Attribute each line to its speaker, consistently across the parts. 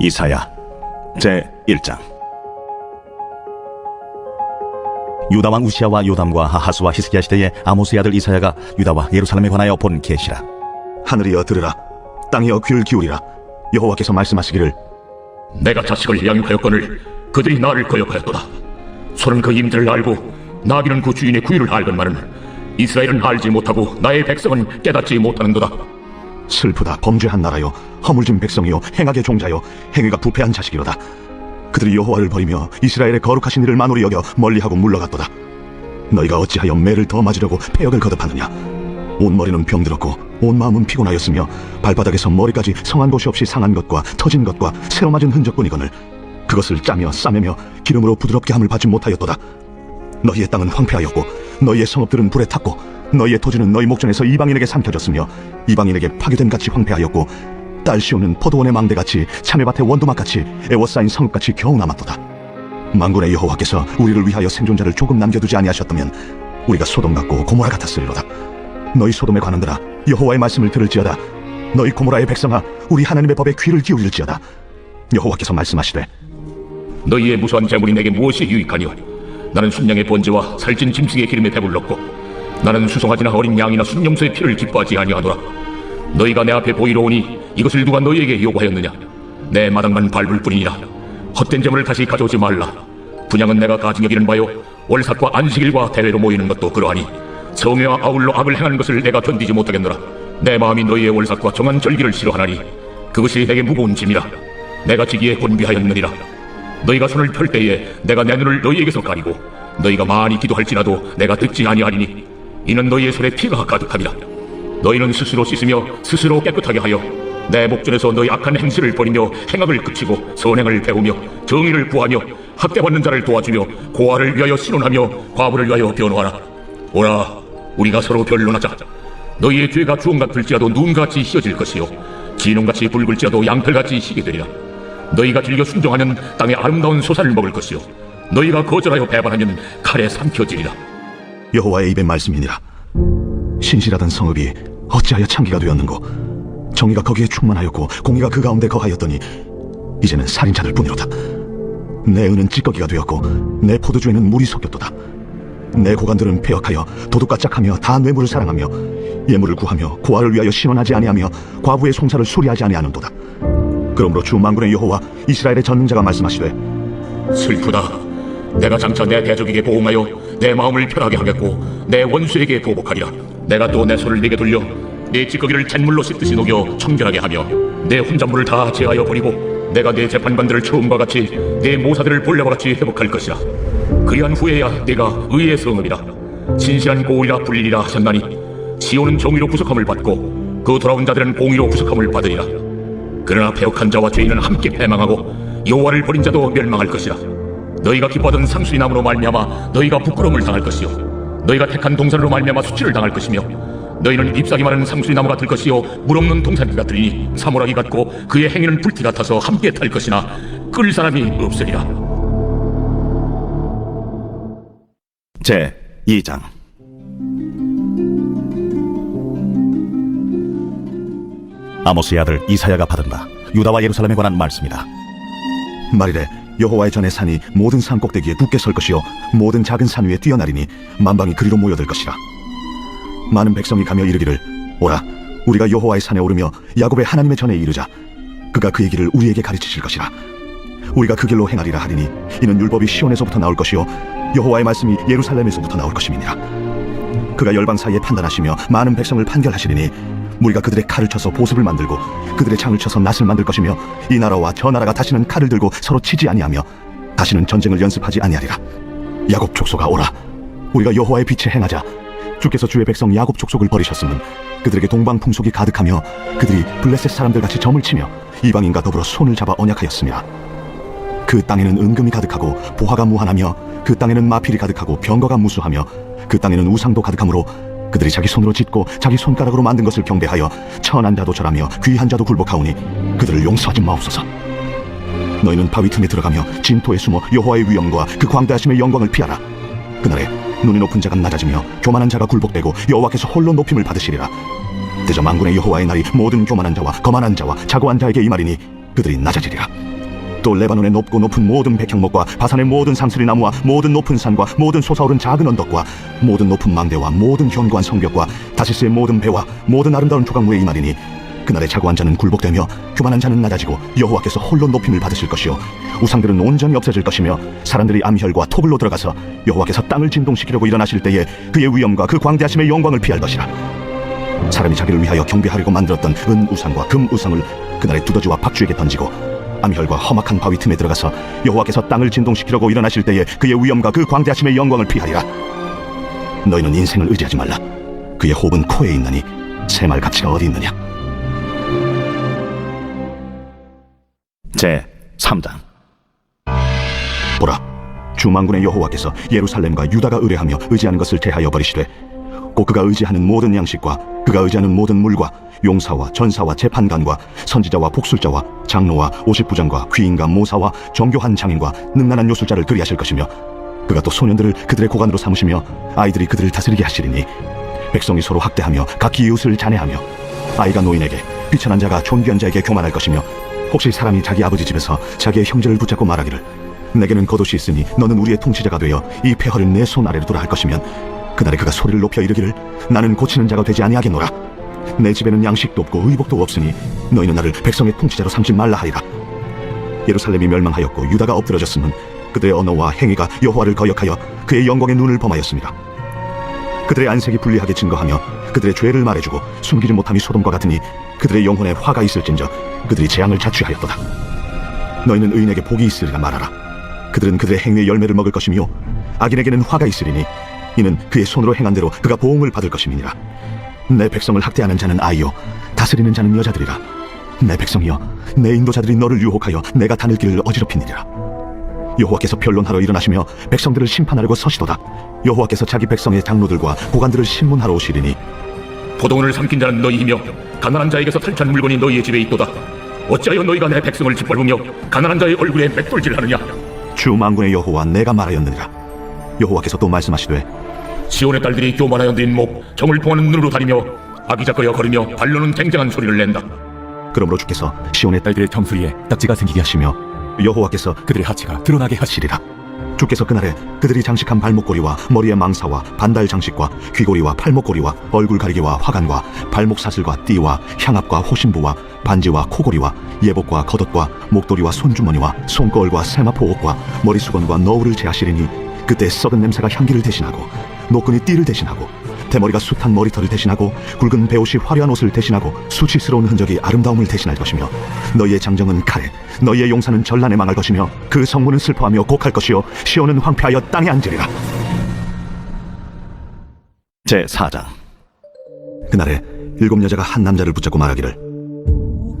Speaker 1: 이사야 제 1장 유다 왕 우시아와 요담과 하하스와 히스기야 시대의 아모스의 아들 이사야가 유다와 예루살렘에 관하여 본 계시라
Speaker 2: 하늘이여 들으라 땅이여 귀를 기울이라 여호와께서 말씀하시기를
Speaker 3: 내가 자식을 양육하였거늘 그들이 나를 거역하였도다. 소는 그 임들을 알고 나귀는 그 주인의 구유를 알건만은 이스라엘은 알지 못하고 나의 백성은 깨닫지 못하는도다.
Speaker 2: 슬프다 범죄한 나라요 허물진 백성이요 행악의 종자요 행위가 부패한 자식이로다. 그들이 여호와를 버리며 이스라엘의 거룩하신 이를 만홀히 여겨 멀리하고 물러갔도다. 너희가 어찌하여 매를 더 맞으려고 폐역을 거듭하느냐? 온 머리는 병들었고 온 마음은 피곤하였으며 발바닥에서 머리까지 성한 곳이 없이 상한 것과 터진 것과 새어 맞은 흔적뿐이거늘. 그것을 짜며 싸매며 기름으로 부드럽게 함을 받지 못하였도다. 너희의 땅은 황폐하였고 너희의 성읍들은 불에 탔고 너희의 토지는 너희 목전에서 이방인에게 삼켜졌으며 이방인에게 파괴된 같이 황폐하였고 딸 시오는 포도원의 망대같이 참외밭의 원두막같이 애워싸인 성읍같이 겨우 남았도다. 만군의 여호와께서 우리를 위하여 생존자를 조금 남겨두지 아니하셨다면 우리가 소돔 같고 고모라 같았으리로다. 너희 소돔에 관한들아 여호와의 말씀을 들을지어다. 너희 고모라의 백성아 우리 하나님의 법에 귀를 기울일지어다. 여호와께서 말씀하시되
Speaker 3: 너희의 무수한 재물이 내게 무엇이 유익하니요? 나는 순양의 번제와 살찐 짐승의 기름에 배불렀고 나는 수송아지나 어린 양이나 순념소의 피를 기뻐하지 아니하노라. 너희가 내 앞에 보이러 오니 이것을 누가 너희에게 요구하였느냐? 내 마당만 밟을 뿐이니라. 헛된 재물을 다시 가져오지 말라. 분양은 내가 가증 여기는 바요. 월삭과 안식일과 대회로 모이는 것도 그러하니 성회와 아울러 악을 행하는 것을 내가 견디지 못하겠노라. 내 마음이 너희의 월삭과 정한 절기를 싫어하나니 그것이 내게 무거운 짐이라. 내가 지기에 곤비하였느니라. 너희가 손을 펼 때에 내가 내 눈을 너희에게서 가리고 너희가 많이 기도할지라도 내가 듣지 아니하리니 이는 너희의 손에 피가 가득함이라. 너희는 스스로 씻으며 스스로 깨끗하게 하여 내 목전에서 너희 악한 행실을 버리며 행악을 그치고 선행을 배우며 정의를 구하며 학대받는 자를 도와주며 고아를 위하여 신원하며 과부를 위하여 변호하라. 오라 우리가 서로 변론하자. 너희의 죄가 주홍 같을지라도 눈같이 휘어질 것이요. 진홍같이 붉을지라도 양털같이 희게 되리라. 너희가 즐겨 순종하면 땅의 아름다운 소산을 먹을 것이요. 너희가 거절하여 배반하면 칼에 삼켜지리라
Speaker 2: 여호와의 입의 말씀이니라. 신실하던 성읍이 어찌하여 창기가 되었는고? 정의가 거기에 충만하였고 공의가 그 가운데 거하였더니 이제는 살인자들 뿐이로다. 내 은은 찌꺼기가 되었고 내 포도주에는 물이 섞였도다. 내 고관들은 폐역하여 도둑과 짝하며 다 뇌물을 사랑하며 예물을 구하며 고아를 위하여 신원하지 아니하며 과부의 송사를 수리하지 아니하는도다. 그러므로 주 만군의 여호와 이스라엘의 전능자가 말씀하시되
Speaker 3: 슬프다 내가 장차 내 대적에게 보응하여 내 마음을 편하게 하겠고 내 원수에게 보복하리라. 내가 또 내 손을 네게 돌려 네 찌꺼기를 잿물로 씻듯이 녹여 청결하게 하며 내 혼잣물을 다 제하여 버리고 내가 네 재판관들을 처음과 같이 네 모사들을 본래와 같이 회복할 것이라. 그리한 후에야 네가 의의 성읍이라. 신실한 고울이라 불리리라 하셨나니 시온은 정의로 구속함을 받고 그 돌아온 자들은 공의로 구속함을 받으리라. 그러나 배역한 자와 죄인은 함께 패망하고 여호와를 버린 자도 멸망할 것이라 너희가 기뻐하던 상수리 나무로 말미암아 너희가 부끄러움을 당할 것이요. 너희가 택한 동산으로 말미암아 수치를 당할 것이며 너희는 잎사귀 많은 상수리 나무가 될 것이요. 물 없는 동산이 같으리니 사물하기 같고 그의 행위는 불티 같아서 함께 탈 것이나 끌 사람이 없으리라.
Speaker 1: 제 2장. 아모스의 아들 이사야가 받은 바 유다와 예루살렘에 관한 말씀이다.
Speaker 2: 말이래 여호와의 전의 산이 모든 산 꼭대기에 굳게 설 것이요 모든 작은 산 위에 뛰어나리니 만방이 그리로 모여들 것이라. 많은 백성이 가며 이르기를 오라 우리가 여호와의 산에 오르며 야곱의 하나님의 전에 이르자. 그가 그의 길을 우리에게 가르치실 것이라. 우리가 그 길로 행하리라 하리니 이는 율법이 시온에서부터 나올 것이요 여호와의 말씀이 예루살렘에서부터 나올 것임이니라. 그가 열방 사이에 판단하시며 많은 백성을 판결하시리니 우리가 그들의 칼을 쳐서 보습을 만들고 그들의 창을 쳐서 낫을 만들 것이며 이 나라와 저 나라가 다시는 칼을 들고 서로 치지 아니하며 다시는 전쟁을 연습하지 아니하리라. 야곱 족속아 오라. 우리가 여호와의 빛에 행하자. 주께서 주의 백성 야곱 족속을 버리셨으면 그들에게 동방 풍속이 가득하며 그들이 블레셋 사람들 같이 점을 치며 이방인과 더불어 손을 잡아 언약하였으며 그 땅에는 은금이 가득하고 보화가 무한하며 그 땅에는 마필이 가득하고 병거가 무수하며 그 땅에는 우상도 가득하므로 그들이 자기 손으로 짓고 자기 손가락으로 만든 것을 경배하여 천한 자도 절하며 귀한 자도 굴복하오니 그들을 용서하지 마옵소서. 너희는 바위 틈에 들어가며 진토에 숨어 여호와의 위엄과 그 광대하심의 영광을 피하라. 그날에 눈이 높은 자가 낮아지며 교만한 자가 굴복되고 여호와께서 홀로 높임을 받으시리라. 대저 만군의 여호와의 날이 모든 교만한 자와 거만한 자와 자고한 자에게 이 말이니 그들이 낮아지리라 또 레바논의 높고 높은 모든 백향목과 바산의 모든 상스리 나무와 모든 높은 산과 모든 솟아오른 작은 언덕과 모든 높은 망대와 모든 견고한 성벽과 다시스의 모든 배와 모든 아름다운 조각물에 이말이니 그날에 자고한 자는 굴복되며 교만한 자는 낮아지고 여호와께서 홀로 높임을 받으실 것이요. 우상들은 온전히 없어질 것이며 사람들이 암혈과 토굴로 들어가서 여호와께서 땅을 진동시키려고 일어나실 때에 그의 위엄과 그 광대하심의 영광을 피할 것이라. 사람이 자기를 위하여 경배하려고 만들었던 은 우상과 금 우상을 그날에 두더지와 박쥐에게 던지고 암혈과 험악한 바위 틈에 들어가서 여호와께서 땅을 진동시키려고 일어나실 때에 그의 위엄과 그 광대하심의 영광을 피하리라. 너희는 인생을 의지하지 말라. 그의 호흡은 코에 있느니 새말 가치가 어디 있느냐?
Speaker 1: 제 3장.
Speaker 2: 보라 주만군의 여호와께서 예루살렘과 유다가 의뢰하며 의지하는 것을 제하여 버리시되 곧 그가 의지하는 모든 양식과 그가 의지하는 모든 물과 용사와 전사와 재판관과 선지자와 복술자와 장로와 오십부장과 귀인과 모사와 정교한 장인과 능란한 요술자를 그리하실 것이며 그가 또 소년들을 그들의 고관으로 삼으시며 아이들이 그들을 다스리게 하시리니 백성이 서로 학대하며 각기 이웃을 잔해하며 아이가 노인에게 비천한 자가 존귀한 자에게 교만할 것이며 혹시 사람이 자기 아버지 집에서 자기의 형제를 붙잡고 말하기를 내게는 겉옷이 있으니 너는 우리의 통치자가 되어 이 폐허를 내 손 아래로 두라 할 것이면 그날에 그가 소리를 높여 이르기를 나는 고치는 자가 되지 아니하겠노라 내 집에는 양식도 없고 의복도 없으니 너희는 나를 백성의 통치자로 삼지 말라 하리라. 예루살렘이 멸망하였고 유다가 엎드러졌음은 그들의 언어와 행위가 여호와를 거역하여 그의 영광의 눈을 범하였습니다. 그들의 안색이 불리하게 증거하며 그들의 죄를 말해주고 숨기지 못함이 소돔과 같으니 그들의 영혼에 화가 있을진저 그들이 재앙을 자취하였도다. 너희는 의인에게 복이 있으리라 말하라. 그들은 그들의 행위의 열매를 먹을 것이며 악인에게는 화가 있으리니 이는 그의 손으로 행한 대로 그가 보응을 받을 것임이니라 내 백성을 학대하는 자는 아이요 다스리는 자는 여자들이라. 내 백성이여 내 인도자들이 너를 유혹하여 내가 다닐 길을 어지럽히니라. 여호와께서 변론하러 일어나시며 백성들을 심판하려고 서시도다. 여호와께서 자기 백성의 장로들과 고관들을 신문하러 오시리니.
Speaker 3: 포도원을 삼킨 자는 너희이며 가난한 자에게서 탈취한 물건이 너희의 집에 있도다. 어찌하여 너희가 내 백성을 짓밟으며 가난한 자의 얼굴에 맷돌질하느냐?
Speaker 2: 주 만군의 여호와 내가 말하였느니라. 여호와께서 또 말씀하시되
Speaker 3: 시온의 딸들이 교만하여 낸목 정을 통하는 눈으로 다니며 아기자거려 걸으며 발로는 쟁쟁한 소리를 낸다.
Speaker 2: 그러므로 주께서 시온의
Speaker 4: 딸들의 정수리에 딱지가 생기게 하시며
Speaker 2: 여호와께서
Speaker 4: 그들의 하체가 드러나게 하시
Speaker 2: 하시리라. 주께서 그날에 그들이 장식한 발목고리와 머리에 망사와 반달 장식과 귀고리와 팔목고리와 얼굴 가리개와 화관과 발목 사슬과 띠와 향압과 호신부와 반지와 코고리와 예복과 겉옷과 목도리와 손주머니와 손거울과 세마포 옷과 머리 수건과 너울을 제하시리니 그때 썩은 냄새가 향기를 대신하고 노끈이 띠를 대신하고 대머리가 숱한 머리털을 대신하고 굵은 배옷이 화려한 옷을 대신하고 수치스러운 흔적이 아름다움을 대신할 것이며 너희의 장정은 칼에 너희의 용사는 전란에 망할 것이며 그 성문은 슬퍼하며 곡할 것이요 시온은 황폐하여 땅에 앉으리라.
Speaker 1: 제 4장.
Speaker 2: 그날에 일곱 여자가 한 남자를 붙잡고 말하기를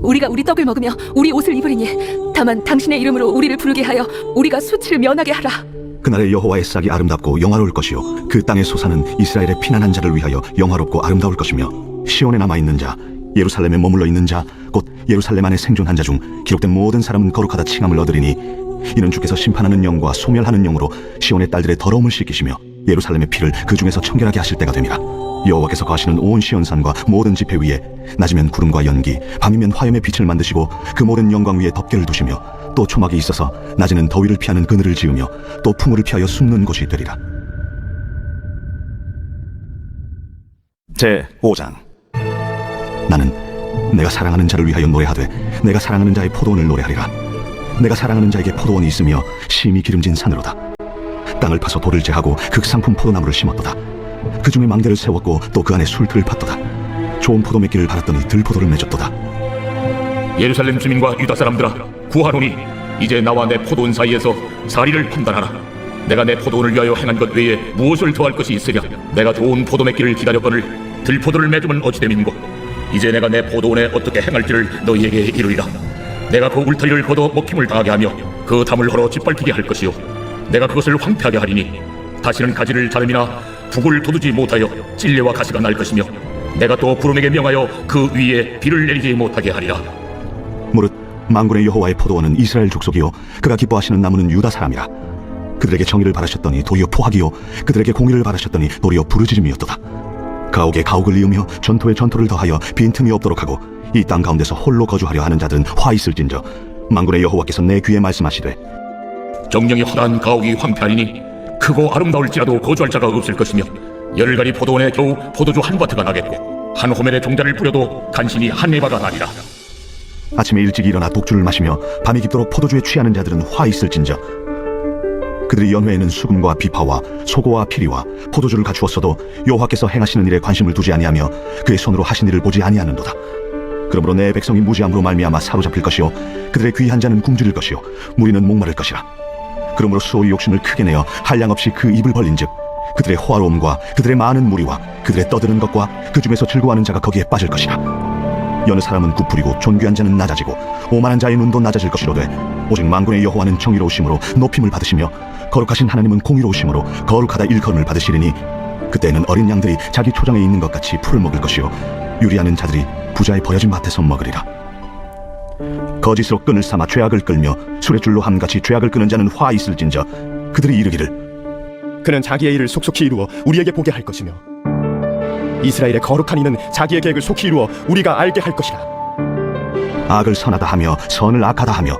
Speaker 5: 우리가 우리 떡을 먹으며 우리 옷을 입으리니 다만 당신의 이름으로 우리를 부르게 하여 우리가 수치를 면하게 하라
Speaker 2: 그날에 여호와의 싹이 아름답고 영화로울 것이요. 그 땅의 소사는 이스라엘의 피난한 자를 위하여 영화롭고 아름다울 것이며 시온에 남아 있는 자 예루살렘에 머물러 있는 자 곧 예루살렘 안에 생존한 자 중 기록된 모든 사람은 거룩하다 칭함을 얻으리니 이는 주께서 심판하는 영과 소멸하는 영으로 시온의 딸들의 더러움을 씻기시며 예루살렘의 피를 그 중에서 청결하게 하실 때가 됨이라 여호와께서 거하시는 온 시온산과 모든 지폐 위에 낮이면 구름과 연기 밤이면 화염의 빛을 만드시고 그 모든 영광 위에 덮개를 두시며 또 초막이 있어서 낮에는 더위를 피하는 그늘을 지으며 또 풍우를 피하여 숨는 곳이 되리라.
Speaker 1: 제 5장.
Speaker 2: 나는 내가 사랑하는 자를 위하여 노래하되 내가 사랑하는 자의 포도원을 노래하리라. 내가 사랑하는 자에게 포도원이 있으며 심히 기름진 산으로다. 땅을 파서 돌을 제하고 극상품 포도나무를 심었도다. 그 중에 망대를 세웠고 또 그 안에 술틀을 팠도다. 좋은 포도 맺기를 바랐더니 들포도를 맺었도다.
Speaker 3: 예루살렘 주민과 유다 사람들아 구하노니 이제 나와 내 포도원 사이에서 사리를 판단하라. 내가 내 포도원을 위하여 행한 것 외에 무엇을 더할 것이 있으랴? 내가 좋은 포도 맺기를 기다렸거늘 들포도를 맺으면 어찌 됨인고? 이제 내가 내 포도원에 어떻게 행할지를 너희에게 이르리라. 내가 그 울타리를 걷어 먹힘을 당하게 하며 그 담을 헐어 짓밟히게 할 것이요. 내가 그것을 황폐하게 하리니 다시는 가지를 자름이나 북을 돋우지 못하여 찔레와 가시가 날 것이며 내가 또 구름에게 명하여 그 위에 비를 내리지 못하게 하리라.
Speaker 2: 무릇 만군의 여호와의 포도원은 이스라엘 족속이요. 그가 기뻐하시는 나무는 유다 사람이라. 그들에게 정의를 바라셨더니 도리어 포악이요. 그들에게 공의를 바라셨더니 도리어 부르짖음이었도다. 가옥에 가옥을 이으며 전토에 전토를 더하여 빈틈이 없도록 하고 이 땅 가운데서 홀로 거주하려 하는 자들은 화 있을진저 만군의 여호와께서 내 귀에 말씀하시되
Speaker 3: 정령이 허다한 가옥이 황폐하리니 크고 아름다울지라도 거주할 자가 없을 것이며 열가리 포도원에 겨우 포도주 한 바트가 나겠고 한 호멜에 종자를 뿌려도 간신히 한 에바가 나리라
Speaker 2: 아침에 일찍 일어나 독주를 마시며 밤이 깊도록 포도주에 취하는 자들은 화 있을진저. 그들이 연회에는 수금과 비파와 소고와 피리와 포도주를 갖추었어도 여호와께서 행하시는 일에 관심을 두지 아니하며 그의 손으로 하신 일을 보지 아니하는도다. 그러므로 내 백성이 무지함으로 말미암아 사로잡힐 것이요 그들의 귀한 자는 굶주릴 것이요 무리는 목마를 것이라. 그러므로 수월이 욕심을 크게 내어 한량 없이 그 입을 벌린즉 그들의 호화로움과 그들의 많은 무리와 그들의 떠드는 것과 그 중에서 즐거워하는 자가 거기에 빠질 것이라 여느 사람은 굽부리고 존귀한 자는 낮아지고 오만한 자의 눈도 낮아질 것이로되 오직 만군의 여호와는 정의로우심으로 높임을 받으시며 거룩하신 하나님은 공의로우심으로 거룩하다 일컬음을 받으시리니 그때는 어린 양들이 자기 초장에 있는 것 같이 풀을 먹을 것이요 유리하는 자들이 부자의 버려진 밭에서 먹으리라. 거짓으로 끈을 삼아 죄악을 끌며 수레줄로 함같이 죄악을 끄는 자는 화 있을진저 그들이 이르기를
Speaker 6: 그는 자기의 일을 속속히 이루어 우리에게 보게 할 것이며 이스라엘의 거룩한 이는 자기의 계획을 속히 이루어 우리가 알게 할 것이라.
Speaker 2: 악을 선하다 하며 선을 악하다 하며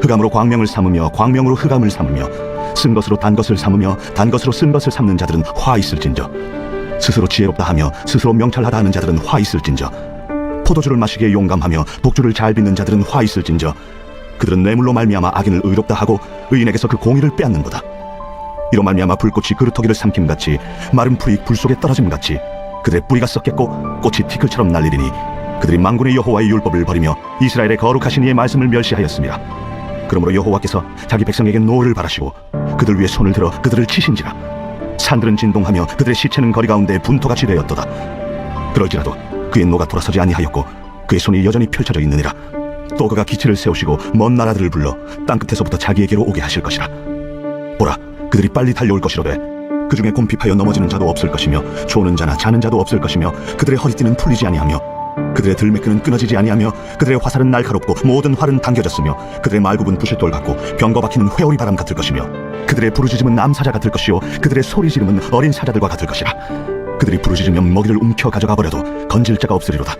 Speaker 2: 흑암으로 광명을 삼으며 광명으로 흑암을 삼으며 쓴 것으로 단 것을 삼으며 단 것으로 쓴 것을 삼는 자들은 화 있을진저. 스스로 지혜롭다 하며 스스로 명철하다 하는 자들은 화 있을진저. 포도주를 마시기에 용감하며 독주를 잘 빚는 자들은 화 있을진저. 그들은 뇌물로 말미암아 악인을 의롭다 하고 의인에게서 그 공의를 빼앗는도다. 이로 말미암아 불꽃이 그루터기를 삼킴같이 마른 풀이 불 속에 떨어짐같이 그들의 뿌리가 썩겠고 꽃이 티끌처럼 날리리니 그들이 망군의 여호와의 율법을 버리며 이스라엘의 거룩하신 이의 말씀을 멸시하였습니다. 그러므로 여호와께서 자기 백성에게 노를 바라시고 그들 위에 손을 들어 그들을 치신지라. 산들은 진동하며 그들의 시체는 거리 가운데 분토같이 되었도다. 그럴지라도 그의 노가 돌아서지 아니하였고 그의 손이 여전히 펼쳐져 있느니라. 또 그가 기치를 세우시고 먼 나라들을 불러 땅 끝에서부터 자기에게로 오게 하실 것이라. 보라 그들이 빨리 달려올 것이로되 그 중에 곰핍하여 넘어지는 자도 없을 것이며 조는 자나 자는 자도 없을 것이며 그들의 허리띠는 풀리지 아니하며 그들의 들매끈은 끊어지지 아니하며 그들의 화살은 날카롭고 모든 활은 당겨졌으며 그들의 말굽은 부싯돌 같고 병거 박히는 회오리 바람 같을 것이며 그들의 부르짖음은 남사자 같을 것이요 그들의 소리 지름은 어린 사자들과 같을 것이라. 그들이 부르짖으면 먹이를 움켜 가져가 버려도 건질 자가 없으리로다.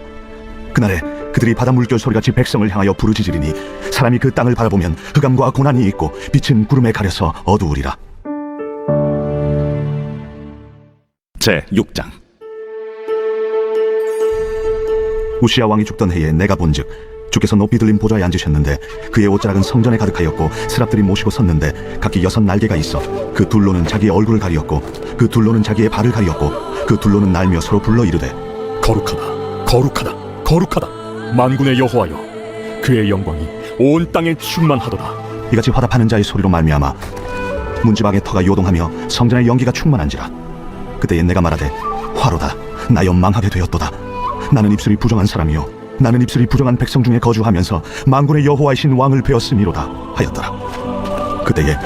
Speaker 2: 그날에 그들이 바다 물결 소리같이 백성을 향하여 부르짖으리니 사람이 그 땅을 바라보면 흑암과 고난이 있고 빛은 구름에 가려서 어두우리라
Speaker 1: 제 6장
Speaker 2: 우시아 왕이 죽던 해에 내가 본즉 주께서 높이 들린 보좌에 앉으셨는데 그의 옷자락은 성전에 가득하였고 스랍들이 모시고 섰는데 각기 여섯 날개가 있어 그 둘로는 자기의 얼굴을 가리었고 그 둘로는 자기의 발을 가리었고 그 둘로는 날며 서로 불러 이르되
Speaker 4: 거룩하다, 거룩하다, 거룩하다. 만군의 여호와여, 그의 영광이 온 땅에 충만하도다.
Speaker 2: 이같이 화답하는 자의 소리로 말미암아 문지방의 터가 요동하며 성전의 연기가 충만한지라 그때에 내가 말하되 화로다. 나 연망하게 되었도다. 나는 입술이 부정한 사람이요. 나는 입술이 부정한 백성 중에 거주하면서 만군의 여호와이신 왕을 배웠음이로다 하였더라. 그때에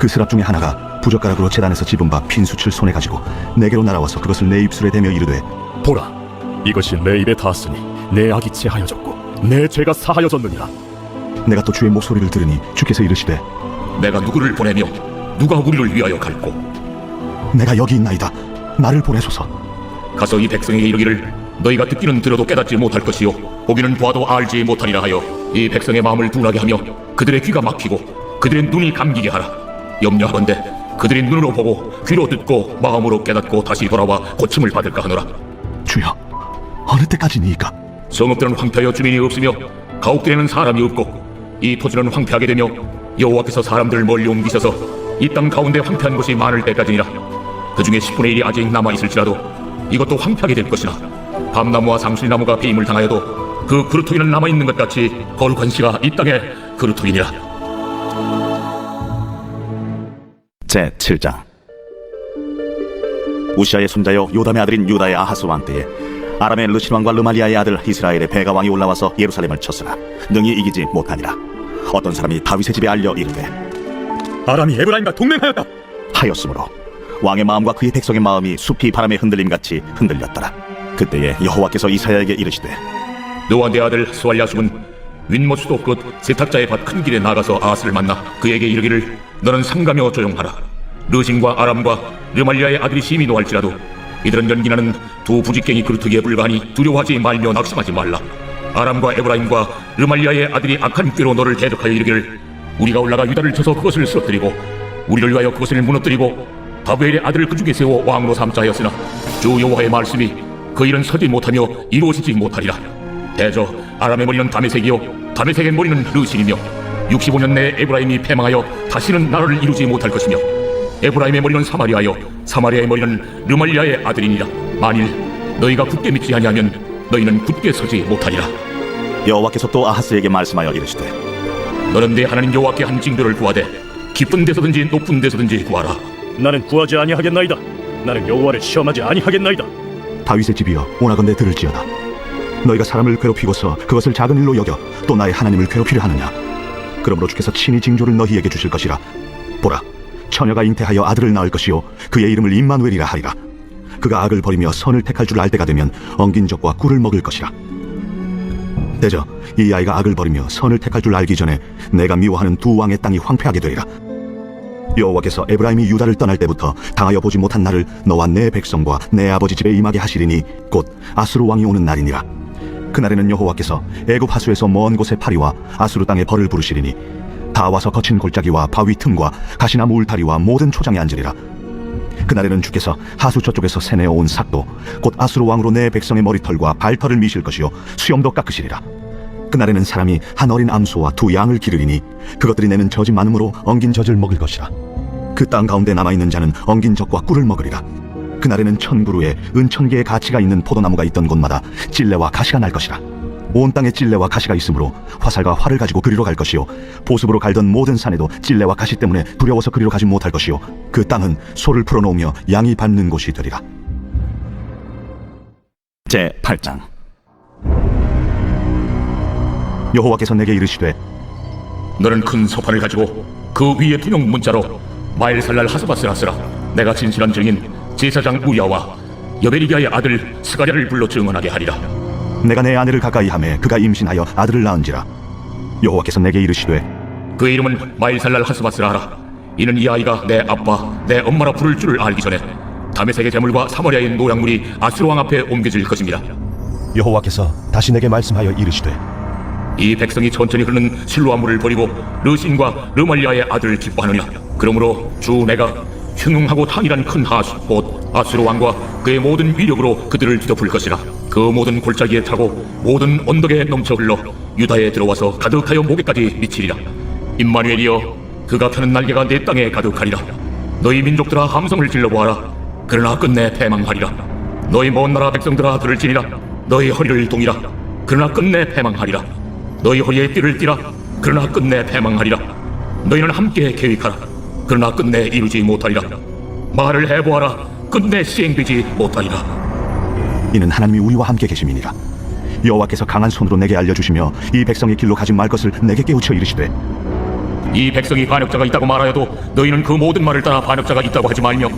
Speaker 2: 그 스랍 중에 하나가 부젓가락으로 재단에서 집은 바 빈수칠 손에 가지고 내게로 날아와서 그것을 내 입술에 대며 이르되
Speaker 4: 보라, 이것이 내 입에 닿았으니 내 악이 제하여졌고 내 죄가 사하여졌느니라.
Speaker 2: 내가 또 주의 목소리를 들으니 주께서 이르시되
Speaker 3: 내가 누구를 보내며 누가 우리를 위하여 갈고?
Speaker 2: 내가 여기 있나이다 나를 보내소서.
Speaker 3: 가서 이 백성에게 이르기를 너희가 듣기는 들어도 깨닫지 못할 것이요 보기는 보아도 알지 못하리라 하여 이 백성의 마음을 둔하게 하며 그들의 귀가 막히고 그들의 눈이 감기게 하라. 염려하건대 그들이 눈으로 보고 귀로 듣고 마음으로 깨닫고 다시 돌아와 고침을 받을까 하노라.
Speaker 2: 주여 어느 때까지니이까?
Speaker 3: 성읍들은 황폐하여 주민이 없으며 가옥들에는 사람이 없고 이 토지는 황폐하게 되며 여호와께서 사람들을 멀리 옮기셔서 이 땅 가운데 황폐한 곳이 많을 때까지니라 그 중에 10분의 1이 아직 남아 있을지라도 이것도 황폐하게 될 것이나 밤나무와 상수리나무가 배임을 당하여도 그 그루터기는 남아 있는 것 같이 거룩한 씨가 이 땅에 그루터기니라.
Speaker 1: 제 7장. 우시아의 손자여 요담의 아들인 유다의 아하스 왕 때에 아람의 르신 왕과 르말리아의 아들 이스라엘의 베가 왕이 올라와서 예루살렘을 쳤으나 능히 이기지 못하니라. 어떤 사람이 다윗의 집에 알려 이르되
Speaker 4: 아람이 에브라임과 동맹하였다.
Speaker 1: 하였으므로 왕의 마음과 그의 백성의 마음이 숲이 바람에 흔들림 같이 흔들렸더라. 그때에 여호와께서 이사야에게 이르시되
Speaker 3: 너와 내 아들 스왈야숲은 윗모 수도 끝 세탁자의 밭 큰 길에 나가서 아스를 만나 그에게 이르기를 너는 삼가며 조용하라. 르신과 아람과 르말리아의 아들이 심히 노할지라도 이들은 연기나는 두 부직갱이 그루터기에 불과하니 두려워하지 말며 낙심하지 말라. 아람과 에브라임과 르말리아의 아들이 악한 육계로 너를 대적하여 이르기를 우리가 올라가 유다를 쳐서 그것을 쓰러뜨리고 우리를 위하여 그것을 무너뜨리고 바벨의 아들을 그 중에 세워 왕으로 삼자 하였으나 주 여호와의 말씀이 그 일은 서지 못하며 이루어지지 못하리라. 대저 아람의 머리는 다메색이요 다메색의 머리는 르신이며 65년 내에 에브라임이 패망하여 다시는 나라를 이루지 못할 것이며 에브라임의 머리는 사마리아요. 사마리아의 머리는 르말리아의 아들이니라. 만일 너희가 굳게 믿지 아니하면 너희는 굳게 서지 못하리라.
Speaker 1: 여호와께서 또 아하스에게 말씀하여 이르시되
Speaker 3: 너는 내 하나님 여호와께 한 징조를 구하되 깊은 데서든지 높은 데서든지 구하라
Speaker 4: 나는 구하지 아니하겠나이다. 나는 여호와를 시험하지 아니하겠나이다.
Speaker 2: 다윗의 집이여 오나건대 들을지어다. 너희가 사람을 괴롭히고서 그것을 작은 일로 여겨 또 나의 하나님을 괴롭히려 하느냐? 그러므로 주께서 친히 징조를 너희에게 주실 것이라. 보라 처녀가 잉태하여 아들을 낳을 것이요 그의 이름을 임마누엘이라 하리라. 그가 악을 버리며 선을 택할 줄 알 때가 되면 엉긴 적과 꿀을 먹을 것이라. 대저 이 아이가 악을 버리며 선을 택할 줄 알기 전에 내가 미워하는 두 왕의 땅이 황폐하게 되리라 여호와께서 에브라임이 유다를 떠날 때부터 당하여 보지 못한 날을 너와 내 백성과 내 아버지 집에 임하게 하시리니 곧 아수르 왕이 오는 날이니라. 그날에는 여호와께서 애굽 하수에서 먼 곳의 파리와 아수르 땅에 벌을 부르시리니 다 와서 거친 골짜기와 바위 틈과 가시나무 울타리와 모든 초장에 앉으리라. 그날에는 주께서 하수 저쪽에서 세내어 온 삭도 곧 아수르 왕으로 내 백성의 머리털과 발털을 미실 것이요 수염도 깎으시리라 그날에는 사람이 한 어린 암소와 두 양을 기르리니 그것들이 내는 젖이 많으므로 엉긴 젖을 먹을 것이라. 그 땅 가운데 남아있는 자는 엉긴 젖과 꿀을 먹으리라. 그날에는 천그루에 은천 개의 가치가 있는 포도나무가 있던 곳마다 찔레와 가시가 날 것이라. 온 땅에 찔레와 가시가 있으므로 화살과 활을 가지고 그리로 갈 것이요. 보습으로 갈던 모든 산에도 찔레와 가시 때문에 두려워서 그리로 가지 못할 것이요. 그 땅은 소를 풀어놓으며 양이 밟는 곳이 되리라.
Speaker 1: 제 8장
Speaker 2: 여호와께서 내게 이르시되
Speaker 3: 너는 큰 소판을 가지고 그 위에 분용 문자로 마일살랄 하스바스라 쓰라. 내가 진실한 증인 제사장 우야와 여베리기아의 아들 스가랴를 불러 증언하게 하리라.
Speaker 2: 내가 내 아내를 가까이 하매 그가 임신하여 아들을 낳은지라. 여호와께서 내게 이르시되
Speaker 3: 그 이름은 마일살랄 하스바스라 하라. 이는 이 아이가 내 아빠 내 엄마라 부를 줄을 알기 전에 다메색의 재물과 사마리아의 노약물이 아수르 왕 앞에 옮겨질 것입니다.
Speaker 6: 여호와께서 다시 내게 말씀하여 이르시되
Speaker 3: 이 백성이 천천히 흐르는 실로아물을 버리고 르신과 르말리아의 아들을 기뻐하느냐? 그러므로 주 내가 흉흉하고 탄이란 큰 하수 곧 아수르 왕과 그의 모든 위력으로 그들을 뒤덮을 것이라. 그 모든 골짜기에 타고 모든 언덕에 넘쳐 흘러 유다에 들어와서 가득하여 목에까지 미치리라. 임마누엘이여 그가 펴는 날개가 내 땅에 가득하리라. 너희 민족들아 함성을 질러보아라. 그러나 끝내 패망하리라. 너희 먼 나라 백성들아 들을지니라. 너희 허리를 동이라. 그러나 끝내 패망하리라 너희 허리에 띠를 띠라. 그러나 끝내 패망하리라. 너희는 함께 계획하라. 그러나 끝내 이루지 못하리라. 말을 해보아라. 끝내 시행되지 못하리라.
Speaker 2: 이는 하나님이 우리와 함께 계심이니라. 여호와께서 강한 손으로 내게 알려주시며 이 백성의 길로 가지 말 것을 내게 깨우쳐 이르시되
Speaker 3: 이 백성이 반역자가 있다고 말하여도 너희는 그 모든 말을 따라 반역자가 있다고 하지 말며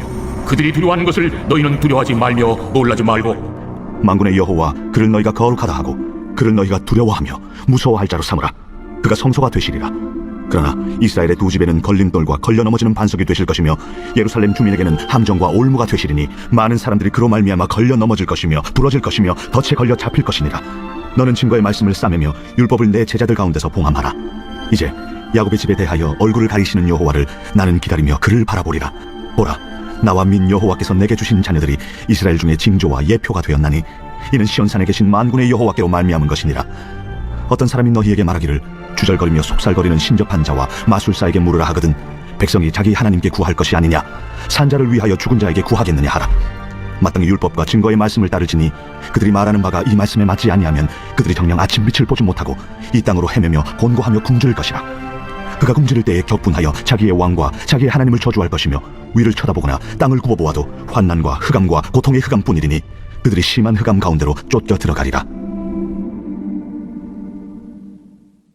Speaker 3: 그들이 두려워하는 것을 너희는 두려워하지 말며 놀라지 말고
Speaker 2: 만군의 여호와 그를 너희가 거룩하다 하고 그를 너희가 두려워하며 무서워할 자로 삼으라. 그가 성소가 되시리라. 그러나 이스라엘의 두 집에는 걸림돌과 걸려 넘어지는 반석이 되실 것이며 예루살렘 주민에게는 함정과 올무가 되시리니 많은 사람들이 그로 말미암아 걸려 넘어질 것이며 부러질 것이며 덫에 걸려 잡힐 것이니라. 너는 증거의 말씀을 싸매며 율법을 내 제자들 가운데서 봉함하라. 이제 야곱의 집에 대하여 얼굴을 가리시는 여호와를 나는 기다리며 그를 바라보리라. 보라 나와 민 여호와께서 내게 주신 자녀들이 이스라엘 중에 징조와 예표가 되었나니 이는 시온산에 계신 만군의 여호와께로 말미암은 것이니라. 어떤 사람이 너희에게 말하기를 주절거리며 속살거리는 신접한 자와 마술사에게 물으라 하거든 백성이 자기 하나님께 구할 것이 아니냐? 산자를 위하여 죽은 자에게 구하겠느냐 하라. 마땅히 율법과 증거의 말씀을 따르지니 그들이 말하는 바가 이 말씀에 맞지 아니하면 그들이 정녕 아침 빛을 보지 못하고 이 땅으로 헤매며 곤고하며 굶주릴 것이라. 그가 굶주릴 때에 격분하여 자기의 왕과 자기의 하나님을 저주할 것이며 위를 쳐다보거나 땅을 굽어보아도 환난과 흑암과 고통의 흑암뿐이리니 그들이 심한 흑암 가운데로 쫓겨 들어가리라